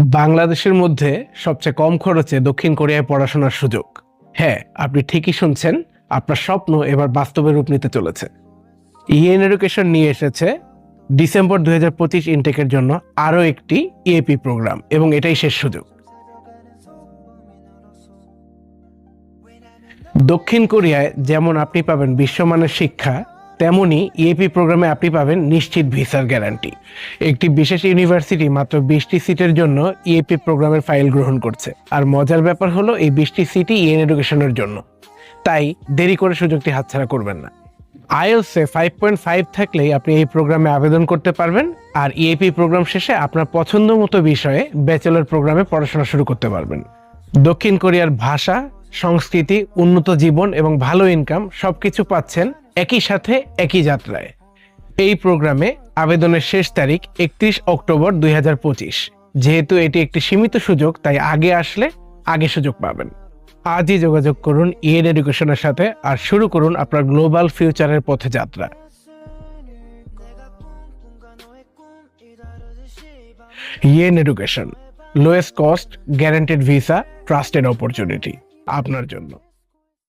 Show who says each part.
Speaker 1: বাংলাদেশের মধ্যে সবচেয়ে কম খরচে দক্ষিণ কোরিয়ায় পড়াশোনার সুযোগ। হ্যাঁ আপনি ঠিকই শুনছেন, আপনার স্বপ্ন এবার বাস্তবে রূপ নিতে চলেছে। ইএন এডুকেশন নিয়ে এসেছে ডিসেম্বর দু হাজার পঁচিশ ইনটেকের জন্য আরও একটি ইএপি প্রোগ্রাম, এবং এটাই শেষ সুযোগ। দক্ষিণ কোরিয়ায় যেমন আপনি পাবেন বিশ্বমানের শিক্ষা তেমনি ইএপি প্রোগ্রামে আপনি পাবেন নিশ্চিত ভিসার গ্যারান্টি একটি বিশেষ ইউনিভার্সিটি মাত্র বিশটি সিটের জন্য ইএপি প্রোগ্রামের ফাইল গ্রহণ করছে। আর মজার ব্যাপার হলো, এই বিশটি সিটই ইএন এডুকেশনের জন্য। তাই দেরি করে সুযোগটি হাতছাড়া করবেন না। আইএলসে ফাইভ পয়েন্ট ফাইভ থাকলেই আপনি এই প্রোগ্রামে আবেদন করতে পারবেন, আর ইএপি প্রোগ্রাম শেষে আপনার পছন্দ মতো বিষয়ে ব্যাচেলর প্রোগ্রামে পড়াশোনা শুরু করতে পারবেন। দক্ষিণ কোরিয়ার ভাষা, সংস্কৃতি, উন্নত জীবন এবং ভালো ইনকাম সবকিছু পাচ্ছেন একই সাথে একই যাত্রায়। এই প্রোগ্রামে আবেদনের শেষ তারিখ একত্রিশ অক্টোবর দুই হাজার পঁচিশ। যেহেতু এটি একটি সীমিত সুযোগ, তাই আগে আসলে আগে সুযোগ পাবেন। আজই যোগাযোগ করুন ইএন এডুকেশনের সাথে আর শুরু করুন আপনার গ্লোবাল ফিউচারের পথে যাত্রা। EN education, lowest cost, guaranteed visa trusted opportunity, আপনার জন্য।